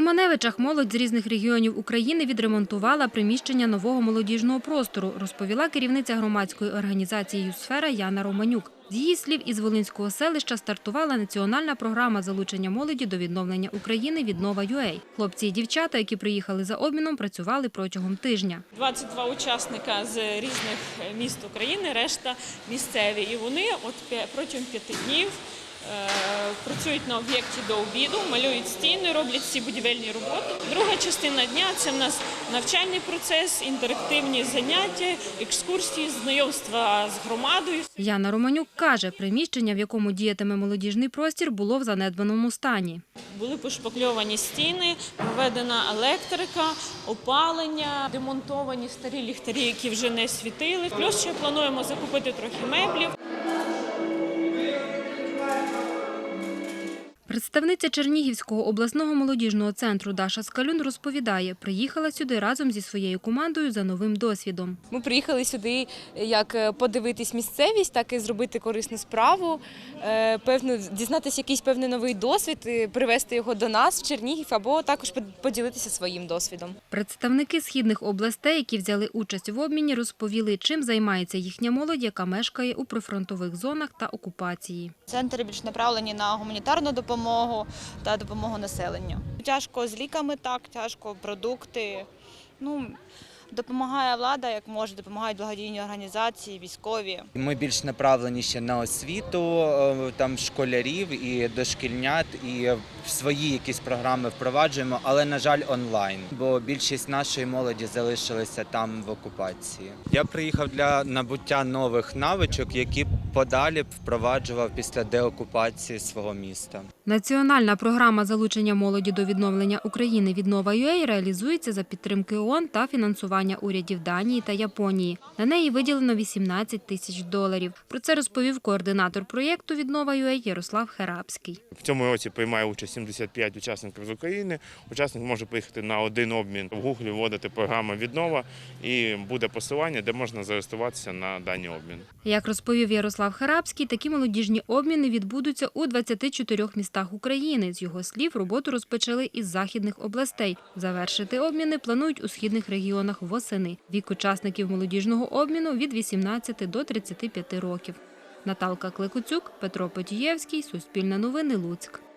У Маневичах молодь з різних регіонів України відремонтувала приміщення нового молодіжного простору, розповіла керівниця громадської організації «Юсфера» Яна Романюк. З її слів, із Волинського селища стартувала національна програма залучення молоді до відновлення України «Віднова ЮЕЙ». Хлопці і дівчата, які приїхали за обміном, працювали протягом тижня. 22 учасника з різних міст України, решта місцеві. І вони от протягом п'яти днів працюють на об'єкті до обіду, малюють стіни, роблять всі будівельні роботи. Друга частина дня це в нас навчальний процес, інтерактивні заняття, екскурсії, знайомства з громадою. Яна Романюк каже, приміщення, в якому діятиме молодіжний простір, було в занедбаному стані. Були пошпакльовані стіни, проведена електрика, опалення, демонтовані старі ліхтарі, які вже не світили. Плюс ще плануємо закупити трохи меблів. Представниця Чернігівського обласного молодіжного центру Даша Скалюн розповідає, приїхала сюди разом зі своєю командою за новим досвідом. Ми приїхали сюди як е, подивитись місцевість, так і зробити корисну справу, е, певно, дізнатися якийсь певний новий досвід, привезти його до нас в Чернігів або також поділитися своїм досвідом. Представники східних областей, які взяли участь в обміні, розповіли, чим займається їхня молодь, яка мешкає у прифронтових зонах та окупації. Центри більш направлені на гуманітарну допомогу та допомогу населенню. Тяжко з ліками, так, тяжко продукти. Ну, допомагає влада, як може, допомагають благодійні організації, військові. Ми більш направлені ще на освіту е, там школярів і дошкільнят, і свої якісь програми впроваджуємо, але на жаль, онлайн, бо більшість нашої молоді залишилися там в окупації. Я приїхав для набуття нових навичок, які подалі впроваджував після деокупації свого міста. Національна програма залучення молоді до відновлення України «Віднова ЮЕЙ» реалізується за підтримки ООН та фінансування урядів Данії та Японії. На неї виділено 18 тисяч доларів. Про це розповів координатор проєкту «Віднова ЮЕЙ» Ярослав Херабський. В цьому році приймає участь 75 учасників з України. Учасник може поїхати на один обмін в Гуглі, вводити програму віднова і буде посилання, де можна зареєструватися на даний обмін. Як розповів Ярослав Херабський, такі молодіжні обміни відбудуться у 24 містах України. З його слів, роботу розпочали із західних областей. Завершити обміни планують у східних регіонах восени. Вік учасників молодіжного обміну від 18 до 35 років. Наталка Кликуцюк, Петро Потієвський, Суспільне новини, Луцьк.